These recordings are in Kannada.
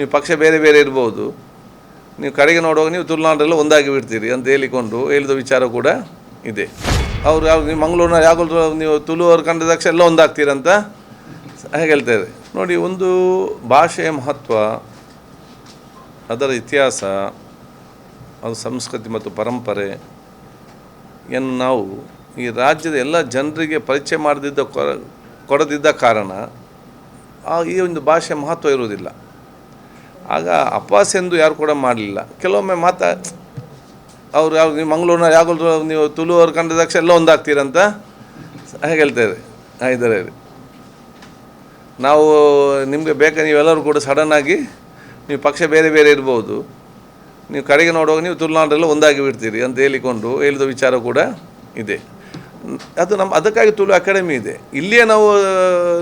ನೀವು ಪಕ್ಷ ಬೇರೆ ಬೇರೆ ಇರ್ಬೋದು, ನೀವು ಕಡೆಗೆ ನೋಡುವಾಗ ನೀವು ತುಳುನಾಡಲ್ಲಿ ಒಂದಾಗಿ ಬಿಡ್ತೀರಿ ಅಂತ ಹೇಳಿಕೊಂಡು ಹೇಳಿದ ವಿಚಾರ ಕೂಡ ಇದೆ. ಅವರು ಯಾವ ನೀವು ಮಂಗಳೂರಿನ ಯಾವಾಗಲೂ ನೀವು ತುಳು ಅವ್ರು ಕಂಡ ತಕ್ಷಣ ಎಲ್ಲ ಒಂದಾಗ್ತೀರಂತ ಹಾಗೆ ಹೇಳ್ತಾರೆ ನೋಡಿ, ಒಂದು ಭಾಷೆಯ ಮಹತ್ವ, ಅದರ ಇತಿಹಾಸ, ಅದು ಸಂಸ್ಕೃತಿ ಮತ್ತು ಪರಂಪರೆ ಏನು ನಾವು ಈ ರಾಜ್ಯದ ಎಲ್ಲ ಜನರಿಗೆ ಪರಿಚಯ ಮಾಡದಿದ್ದ ಕೊಡದಿದ್ದ ಕಾರಣ ಆ ಈ ಒಂದು ಭಾಷೆ ಮಹತ್ವ ಇರುವುದಿಲ್ಲ. ಆಗ ಅಪಾಸ್ ಎಂದು ಯಾರು ಕೂಡ ಮಾಡಲಿಲ್ಲ. ಕೆಲವೊಮ್ಮೆ ಮಾತಾ, ಅವ್ರು ಯಾವ ನೀವು ಮಂಗಳೂರಿನ ಯಾವಾಗಲೂ ನೀವು ತುಳು ಅವ್ರು ಕಂಡ ತಕ್ಷಣ ಎಲ್ಲ ಒಂದಾಗ್ತೀರಂತ ಹಾಗೆ ಹೇಳ್ತಾರೆ ಇದ್ದಾರೆ ನಾವು ನಿಮಗೆ ಬೇಕಾ, ನೀವೆಲ್ಲರೂ ಕೂಡ ಸಡನ್ನಾಗಿ ನೀವು ಪಕ್ಷ ಬೇರೆ ಬೇರೆ ಇರ್ಬೋದು. ನೀವು ಕಡೆಗೆ ನೋಡುವಾಗ ನೀವು ತುಳುನಾಡಲ್ಲ ಒಂದಾಗಿ ಬಿಡ್ತೀರಿ ಅಂತ ಹೇಳಿಕೊಂಡು ಹೇಳಿದ ವಿಚಾರ ಕೂಡ ಇದೆ. ಅದು ನಮ್ಮ, ಅದಕ್ಕಾಗಿ ತುಳು ಅಕಾಡೆಮಿ ಇದೆ. ಇಲ್ಲಿಯೇ ನಾವು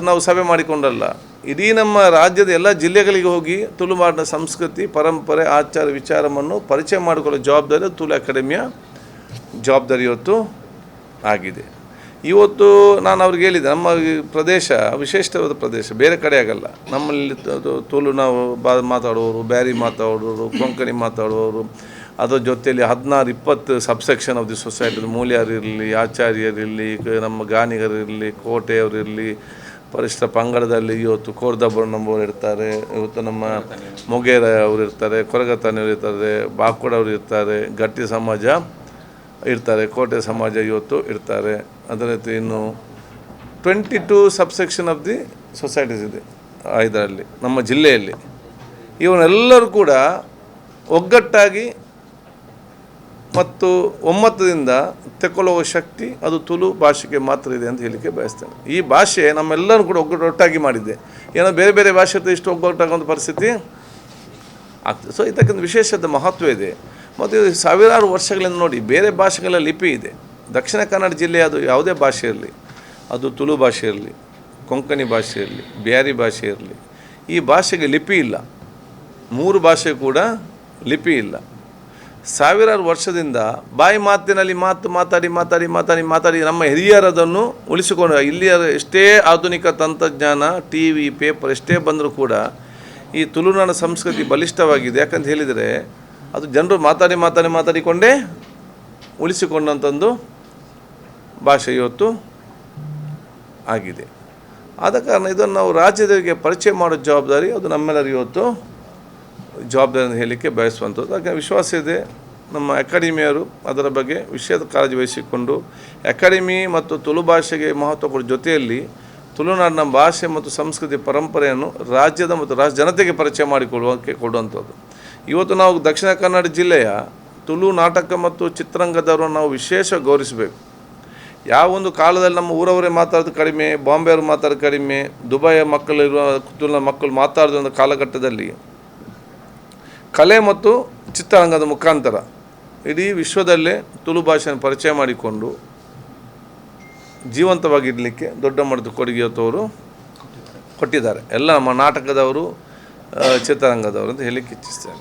ನಾವು ಸಭೆ ಮಾಡಿಕೊಂಡಲ್ಲ. ಇಡೀ ನಮ್ಮ ರಾಜ್ಯದ ಎಲ್ಲ ಜಿಲ್ಲೆಗಳಿಗೆ ಹೋಗಿ ತುಳುನಾಡಿನ ಸಂಸ್ಕೃತಿ, ಪರಂಪರೆ, ಆಚಾರ, ವಿಚಾರವನ್ನು ಪರಿಚಯ ಮಾಡಿಕೊಳ್ಳೋ ಜವಾಬ್ದಾರಿ ತುಳು ಅಕಾಡೆಮಿಯ ಜವಾಬ್ದಾರಿ ಇವತ್ತು ಆಗಿದೆ. ಇವತ್ತು ನಾನು ಅವ್ರಿಗೆ ಹೇಳಿದೆ ನಮ್ಮ ಪ್ರದೇಶ ವಿಶಿಷ್ಟವಾದ ಪ್ರದೇಶ, ಬೇರೆ ಕಡೆ ಆಗಲ್ಲ. ನಮ್ಮಲ್ಲಿ ತುಳು ನಾವು ಬಾ ಮಾತಾಡುವವರು ಬ್ಯಾರಿ ಮಾತಾಡೋರು, ಕೊಂಕಣಿ ಮಾತಾಡುವವರು ಅದರ ಜೊತೆಯಲ್ಲಿ ಹದಿನಾರು, ಇಪ್ಪತ್ತು ಸಬ್ಸೆಕ್ಷನ್ ಆಫ್ ದಿ ಸೊಸೈಟಿ ಮೂಲ್ಯರಿರಲಿ, ಆಚಾರ್ಯರಿರಲಿ ನಮ್ಮ ಗಾನಿಗರಿರಲಿ, ಕೋಟೆಯವರಿರಲಿ, ಪರಿಷ್ಠ ಪಂಗಡದಲ್ಲಿ ಇವತ್ತು ಕೋರ್ದಬ್ಬಣ್ಣವರು ಇರ್ತಾರೆ, ಇವತ್ತು ನಮ್ಮ ಮೊಗೇರ ಅವರು ಇರ್ತಾರೆ ಕೊರಗತಾನೆಯವರು ಇರ್ತಾರೆ ಬಾಕೋಡವರು ಇರ್ತಾರೆ ಗಟ್ಟಿ ಸಮಾಜ ಇರ್ತಾರೆ, ಕೋಟೆ ಸಮಾಜ ಇವತ್ತು ಇರ್ತಾರೆ. ಅದರ ರೀತಿ ಇನ್ನು twenty two subsection of the societies ಇದೆ, ಇದರಲ್ಲಿ, ನಮ್ಮ ಜಿಲ್ಲೆಯಲ್ಲಿ. ಇವನ್ನೆಲ್ಲರೂ ಕೂಡ ಒಗ್ಗಟ್ಟಾಗಿ ಮತ್ತು ಒಮ್ಮತದಿಂದ ತೆಕ್ಕೊಳ್ಳುವ ಶಕ್ತಿ ಅದು ತುಳು ಭಾಷೆಗೆ ಮಾತ್ರ ಇದೆ ಅಂತ ಹೇಳಲಿಕ್ಕೆ ಬಯಸ್ತೇನೆ. ಈ ಭಾಷೆ ನಮ್ಮೆಲ್ಲರೂ ಕೂಡ ಒಗ್ಗಟ್ಟೊಟ್ಟಾಗಿ ಮಾಡಿದ್ದೆ ಮಾಡಿದೆ. ಏನೋ ಬೇರೆ ಬೇರೆ ಭಾಷೆ ಇಷ್ಟು ಒಗ್ಗಟ್ಟಾಗುವಂಥ ಪರಿಸ್ಥಿತಿ ಆಗ್ತದೆ. ಸೊ ಇದಕ್ಕೊಂದು ವಿಶೇಷದ ಮಹತ್ವ ಇದೆ. ಮತ್ತು ಇದು ಸಾವಿರಾರು ವರ್ಷಗಳಿಂದ ನೋಡಿ ಬೇರೆ ಭಾಷೆಗಳ ಲಿಪಿ ಇದೆ. ದಕ್ಷಿಣ ಕನ್ನಡ ಜಿಲ್ಲೆ ಅದು ಯಾವುದೇ ಭಾಷೆ ಇರಲಿ, ಅದು ತುಳು ಭಾಷೆ ಇರಲಿ, ಕೊಂಕಣಿ ಭಾಷೆ ಇರಲಿ ಬ್ಯಾರಿ ಭಾಷೆ ಇರಲಿ, ಈ ಭಾಷೆಗೆ ಲಿಪಿ ಇಲ್ಲ. ಮೂರು ಭಾಷೆ ಕೂಡ ಲಿಪಿ ಇಲ್ಲ. ಸಾವಿರಾರು ವರ್ಷದಿಂದ ಬಾಯಿ ಮಾತಿನಲ್ಲಿ ಮಾತು ಮಾತಾಡಿ ಮಾತಾಡಿ ಮಾತಾಡಿ ಮಾತಾಡಿ ನಮ್ಮ ಹಿರಿಯರದನ್ನು ಉಳಿಸಿಕೊಂಡು ಇಲ್ಲಿಯ ಎಷ್ಟೇ ಆಧುನಿಕ ತಂತ್ರಜ್ಞಾನ ಟಿ ವಿ ಪೇಪರ್ ಎಷ್ಟೇ ಬಂದರೂ ಕೂಡ ಈ ತುಳುನಾಡ ಸಂಸ್ಕೃತಿ ಬಲಿಷ್ಠವಾಗಿದೆ. ಯಾಕಂತ ಹೇಳಿದರೆ ಅದು ಜನರು ಮಾತಾಡಿ ಮಾತಾಡಿ ಮಾತಾಡಿಕೊಂಡೇ ಉಳಿಸಿಕೊಂಡಂಥದ್ದು ಭಾಷೆ ಇವತ್ತು ಆಗಿದೆ. ಆದ ಕಾರಣ ಇದನ್ನು ನಾವು ರಾಜ್ಯದವರಿಗೆ ಪರಿಚಯ ಮಾಡೋ ಜವಾಬ್ದಾರಿ ಅದು ನಮ್ಮೆಲ್ಲರಿಗೂ ಇವತ್ತು ಜವಾಬ್ದಾರಿ ಅಂತ ಹೇಳಲಿಕ್ಕೆ ಬಯಸುವಂಥದ್ದು. ಹಾಗೆ ವಿಶ್ವಾಸ ಇದೆ, ನಮ್ಮ ಅಕಾಡೆಮಿಯವರು ಅದರ ಬಗ್ಗೆ ವಿಷಯದ ಕಾಳಜಿ ವಹಿಸಿಕೊಂಡು, ಅಕಾಡೆಮಿ ಮತ್ತು ತುಳು ಭಾಷೆಗೆ ಮಹತ್ವ ಕೊಡೋ ಜೊತೆಯಲ್ಲಿ ತುಳುನಾಡಿನ ಭಾಷೆ ಮತ್ತು ಸಂಸ್ಕೃತಿ ಪರಂಪರೆಯನ್ನು ರಾಜ್ಯದ ಮತ್ತು ರಾಜ್ಯ ಜನತೆಗೆ ಪರಿಚಯ ಮಾಡಿಕೊಳ್ಳುವಕ್ಕೆ ಕೊಡುವಂಥದ್ದು. ಇವತ್ತು ನಾವು ದಕ್ಷಿಣ ಕನ್ನಡ ಜಿಲ್ಲೆಯ ತುಳು ನಾಟಕ ಮತ್ತು ಚಿತ್ರರಂಗದವರನ್ನು ನಾವು ವಿಶೇಷ ಗೌರವಿಸಬೇಕು. ಯಾವ ಒಂದು ಕಾಲದಲ್ಲಿ ನಮ್ಮ ಊರವರೇ ಮಾತಾಡೋದು ಕಡಿಮೆ, ಬಾಂಬೆಯವರು ಮಾತಾಡೋದು ಕಡಿಮೆ, ದುಬೈಯ ಮಕ್ಕಳಿರುವ ತುಳುನ ಮಕ್ಕಳು ಮಾತಾಡೋದು ಒಂದು ಕಾಲಘಟ್ಟದಲ್ಲಿ ಕಲೆ ಮತ್ತು ಚಿತ್ರರಂಗದ ಮುಖಾಂತರ ಇಡೀ ವಿಶ್ವದಲ್ಲೇ ತುಳು ಭಾಷೆಯನ್ನು ಪರಿಚಯ ಮಾಡಿಕೊಂಡು ಜೀವಂತವಾಗಿಡಲಿಕ್ಕೆ ದೊಡ್ಡ ಮಟ್ಟದ ಕೊಡುಗೆ ಕೊಟ್ಟಿದ್ದಾರೆ. ಎಲ್ಲ ನಮ್ಮ ನಾಟಕದವರು ಚಿತ್ರರಂಗದವರು ಅಂತ ಹೇಳಲಿಕ್ಕೆ ಇಚ್ಛಿಸ್ತೇನೆ.